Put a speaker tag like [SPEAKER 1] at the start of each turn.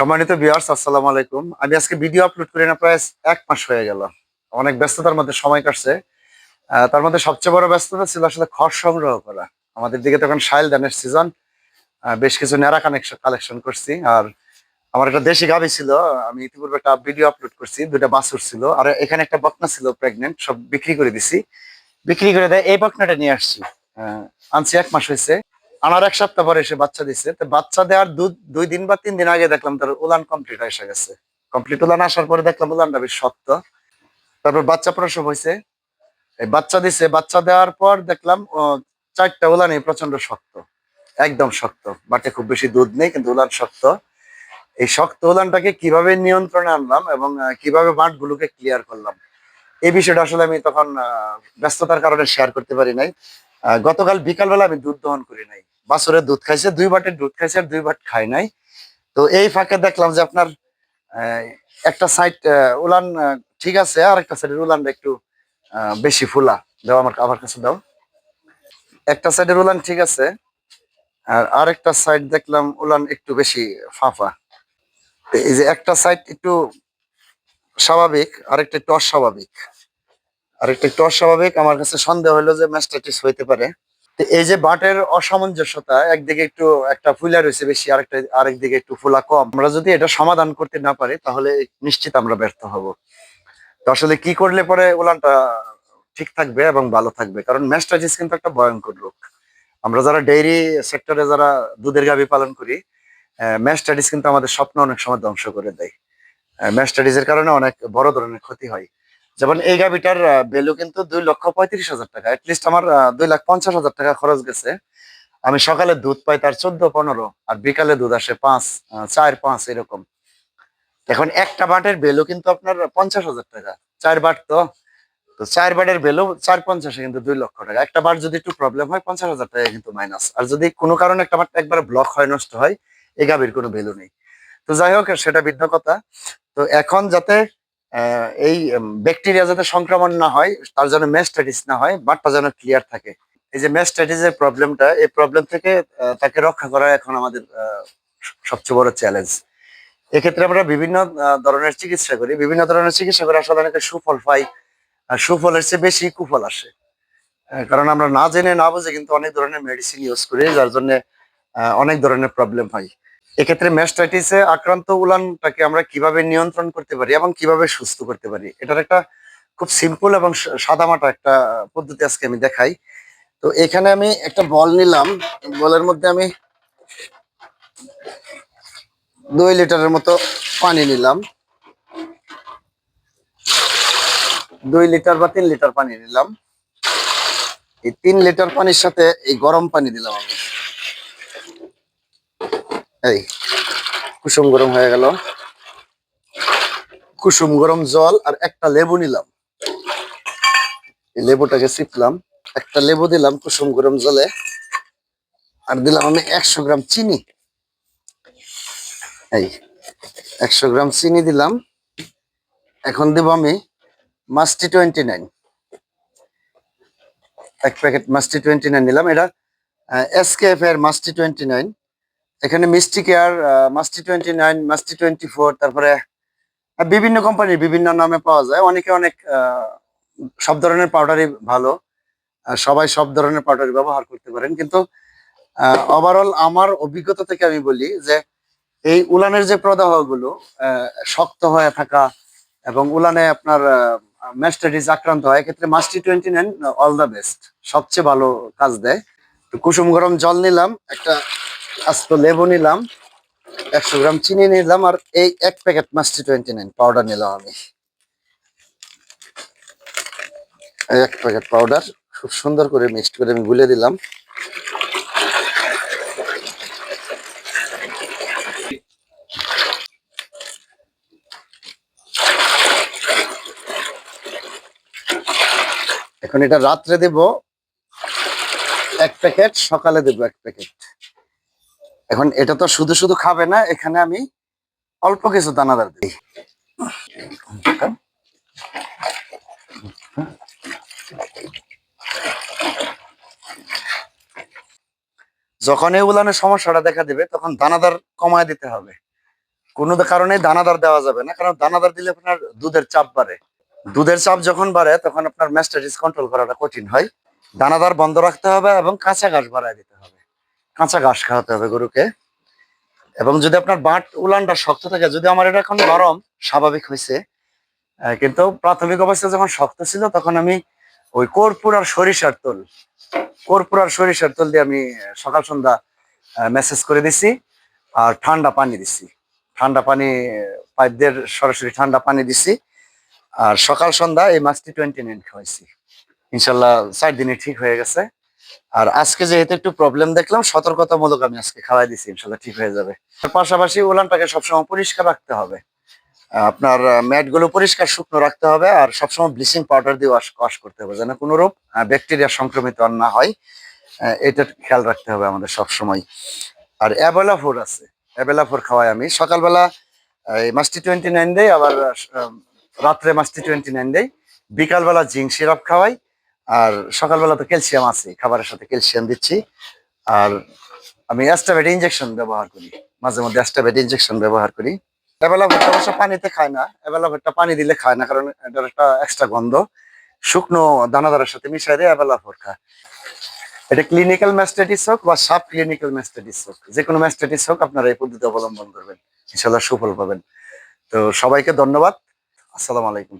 [SPEAKER 1] সম্মানিত ভিউয়ার্স আসসালামু আলাইকুম। আমি আজকে ভিডিও আপলোড করি না, প্রায় এক মাস হয়ে গেল। অনেক ব্যস্ততার মধ্যে সময় কাটছে। তার মধ্যে সবচেয়ে বড় ব্যস্ততা ছিল আসলে খড় সংগ্রহ করা। আমাদের দিকে তখন শাইল ধানের সিজন বেশ কিছু ন্যাড়া কানেকশন কালেকশন করছি। আর আমার একটা দেশি গাভি ছিল, আমি ইতিপূর্বে একটা ভিডিও আপলোড করছি দুটা বাছুর ছিল। আর এখানে একটা বকনা ছিল প্রেগনেন্ট সব বিক্রি করে দিছি। বিক্রি করে দেয় এই বকনাটা নিয়ে আসছি। আনছি, এক মাস হয়েছে। আনার এক সপ্তাহ পরে এসে বাচ্চা দিচ্ছে তো বাচ্চা দেওয়ার দুই দিন বা তিন দিন আগে দেখলাম তার উলান কমপ্লিট এসে গেছে। কমপ্লিট উলান আসার পরে দেখলাম উলানটা বেশ শক্ত। তারপর বাচ্চা প্রসব হয়েছে। বাচ্চা দিছে, বাচ্চা দেওয়ার পর দেখলাম চারটা উলানই প্রচণ্ড শক্ত। একদম শক্ত, বাটে খুব বেশি দুধ নেই, কিন্তু উলান শক্ত। এই শক্ত উলানটাকে কীভাবে নিয়ন্ত্রণে আনলাম এবং কীভাবে বাঁটগুলোকে ক্লিয়ার করলাম, এই বিষয়টা আসলে আমি তখন ব্যস্ততার কারণে শেয়ার করতে পারি নাই। গতকাল বিকালবেলা আমি দুধ দহন করি নাই। বাছুরের দুধ খাইছে, দুই বাটের দুধ খাইছে আর দুই বাট খাই নাই। তো এই ফাঁকে দেখলাম যে আপনার একটা সাইড উলান ঠিক আছে, আর একটা সাইডের উলানটা একটু বেশি ফুলা। দাও আমার আমার কাছে দাও। একটা সাইডের উলান ঠিক আছে, আর আরেকটা সাইড দেখলাম উলান একটু বেশি তো এই যে একটা সাইড একটু স্বাভাবিক, আরেকটা একটু অস্বাভাবিক। আরেকটা একটু অস্বাভাবিক, আমার কাছে সন্দেহ হলো যে ম্যাস্টাইটিস হইতে পারে। এই যে বাটের অসামঞ্জস্যতা, একদিকে একটু একটা ফুলা রয়েছে বেশি, আরেকটা আরেক দিকে একটু ফুলা কম। আমরা যদি এটা সমাধান করতে না পারি, তাহলে নিশ্চিত আমরা ব্যর্থ হব। তো আসলে কি করলে পরে উলানটা ঠিক থাকবে এবং ভালো থাকবে? কারণ ম্যাস্টাইটিস কিন্তু একটা ভয়ঙ্কর রোগ আমরা যারা ডেইরি সেক্টরে যারা দুধের গাভী পালন করি ম্যাস্টাইটিস কিন্তু আমাদের স্বপ্ন অনেক সময় ধ্বংস করে দেয়। ম্যাস্টাইটিসের কারণে অনেক বড় ধরনের ক্ষতি হয়। যেমন এই গাভিটার ভ্যালু কিন্তু দুই লক্ষ পঁয়ত্রিশ হাজার টাকা। অ্যাটলিস্ট আমার দুই লাখ পঞ্চাশ হাজার টাকা খরচ গেছে। আমি সকালে দুধ পাই তার চোদ্দ, পনেরো, আর বিকালে দুধ আসে পাঁচ চার, পাঁচ, এরকম। এখন একটা বাটের ভ্যালু কিন্তু আপনার পঞ্চাশ হাজার টাকা। চার বাট তো তো চার বাটের ভ্যালু চার পঞ্চাশে কিন্তু দুই লক্ষ টাকা। একটা বার যদি একটু প্রবলেম হয়, পঞ্চাশ হাজার টাকা কিন্তু মাইনাস আর যদি কোনো কারণে একটা বাট একবার ব্লক হয়, নষ্ট হয়, এই গাভীর কোনো ভ্যালু নেই। তো যাই হোক, সেটা ভিন্ন কথা। তো এখন যাতে এই ব্যাকটেরিয়া যাতে সংক্রমণ না হয়, তার জন্য মেস্টাইটিস না হয় বাটটা যেন ক্লিয়ার থাকে। এই যে মেস্টাইটিসের প্রবলেমটা এই প্রবলেম থেকে তাকে রক্ষা করা এখন আমাদের সবচেয়ে বড় চ্যালেঞ্জ এক্ষেত্রে আমরা বিভিন্ন ধরনের চিকিৎসা করি। বিভিন্ন ধরনের চিকিৎসা করে আসলে অনেকে সুফল পাই সুফলের চেয়ে বেশি কুফল আসে। কারণ আমরা না জেনে, না বুঝে কিন্তু অনেক ধরনের মেডিসিন ইউজ করি, যার জন্য অনেক ধরনের প্রবলেম হয়। এক্ষেত্রে ম্যাস্টাইটিসে আক্রান্ত উলানটাকে আমরা কীভাবে নিয়ন্ত্রণ করতে পারি এবং কীভাবে সুস্থ করতে পারি? এটার একটা খুব সিম্পল এবং সাদামাটা একটা পদ্ধতি আজকে আমি দেখাই। তো এখানে আমি একটা বল নিলাম। বলের মধ্যে আমি দুই লিটারের মতো পানি নিলাম। দুই লিটার বা তিন লিটার পানি নিলাম। এই তিন লিটার পানির সাথে এই গরম পানি দিলাম আমি। এই, কুসুম গরম হয়ে গেল। কুসুম গরম জল আর একটা লেবু নিলাম। এই লেবুটাকে চিপলাম, একটা লেবু দিলাম কুসুম গরম জলে। আর দিলাম আমি একশো গ্রাম চিনি। এই, একশো গ্রাম চিনি দিলাম। এখন দেব আমি মাস্টি টোয়েন্টি নাইন। এক প্যাকেট মাস্টি টোয়েন্টি নাইন নিলাম। এটা এসকেএফ এর মাস্টি টোয়েন্টি নাইন। এখানে Mishti care Masti twenty nine, Masti twenty four, তারপরে বিভিন্ন কোম্পানির বিভিন্ন নামে পাওয়া যায়। অনেকে অনেক সব ধরনের পাউডারই ভালো। সবাই সব ধরনের পাউডার ব্যবহার করতে পারেন। কিন্তু ওভারঅল আমার অভিজ্ঞতা থেকে আমি বলি যে, এই উলানের যে প্রদাহগুলো শক্ত হয়ে থাকা এবং উলানে আপনার ম্যাস্টাইটিস আক্রান্ত হয়, এক্ষেত্রে Masti twenty nine all the best সবচেয়ে ভালো কাজ দেয়। কুসুম গরম জল নিলাম। একটা আস্ত লেবু নিলাম, একশো গ্রাম চিনি নিলাম আর এই এক packet Masti twenty nine powder নিলাম আমি। এক প্যাকেট পাউডার খুব সুন্দর করে মিক্সড করে আমি গুলে দিলাম। এখন এটা রাত্রে দেব, এক প্যাকেট, সকালে দেব এক প্যাকেট। এখন এটা তো শুধু শুধু খাবে না, এখানে আমি অল্প কিছু দানাদার দিই। যখন এই উলানের সমস্যাটা দেখা দিবে, তখন দানাদার কমায় দিতে হবে। কোনো কারণে দানাদার দেওয়া যাবে না, কারণ দানাদার দিলে আপনার দুধের চাপ বাড়ে। দুধের চাপ যখন বাড়ে, তখন আপনার ম্যাস্টাইটিস কন্ট্রোল করাটা কঠিন হয়। দানাদার বন্ধ রাখতে হবে এবং কাঁচা ঘাস বাড়ায় দিতে হবে। কাঁচা ঘাস খাওয়াতে হবে গরুকে। এবং যদি আপনার বাট উলানটা শক্ত থাকে, যদি আমার এটা এখন গরম, স্বাভাবিক হয়েছে কিন্তু প্রাথমিক অবস্থায় যখন শক্ত ছিল, তখন আমি ওই কর্পূর আর সরিষার তেল কর্পূর আর সরিষার তেল দিয়ে আমি সকাল সন্ধ্যা মেসেজ করে দিছি আর ঠান্ডা পানি দিছি। ঠান্ডা পানি, পাইপদের সরাসরি ঠান্ডা পানি দিছি আর সকাল সন্ধ্যা এই মাছটি টোয়েন্টি নাইন খাওয়াইছি। ইনশাল্লাহ চার দিনে ঠিক হয়ে গেছে। আর আজকে যেহেতু একটু প্রবলেম দেখলাম, সতর্কতামূলক আমি আজকে খাওয়াই দিছি, ইনশাল্লাহ ঠিক হয়ে যাবে। পাশাপাশি উলানটাকে সবসময় পরিষ্কার রাখতে হবে। আপনার ম্যাটগুলো পরিষ্কার শুকনো রাখতে হবে আর সবসময় ব্লিচিং পাউডার দিয়ে ওয়াশ ওয়াশ করতে হবে যেন কোনো রূপ ব্যাকটেরিয়া সংক্রমিত আর না হয়। এটা খেয়াল রাখতে হবে আমাদের সবসময়। আর অ্যাবেলা ফোর আছে অ্যাবেলা ফোর খাওয়াই আমি। সকালবেলা এই মাস্টি টোয়েন্টি নাইন দেই, আবার রাত্রে মাস্টি টোয়েন্টি নাইন দেয় বিকালবেলা জিঙ্ক সিরাপ খাওয়াই। আর সকালবেলা তো ক্যালসিয়াম আছে, খাবারের সাথে ক্যালসিয়াম দিচ্ছি। আর আমি অ্যাস্টাবেট ইনজেকশন ব্যবহার করি, মাঝে মধ্যে অ্যাস্টাবেট ইনজেকশন ব্যবহার করি। ভুট্টা অবশ্য পানিতে খায় না এবেলা ভুট্টা পানি দিলে খায় না, কারণ এটার একটা এক্সট্রা গন্ধ। শুকনো দানাদারের সাথে মিশাই দিয়ে ভোর খায়। এটা ক্লিনিক্যাল ম্যাস্টাইটিস হোক বা সাব ক্লিনিক্যাল ম্যাস্টাইটিস হোক যে কোনো ম্যাস্টাইটিস হোক, আপনারা এই পদ্ধতি অবলম্বন করবেন। ইনশাল্লাহ সুফল পাবেন। তো সবাইকে ধন্যবাদ। আসসালামু আলাইকুম।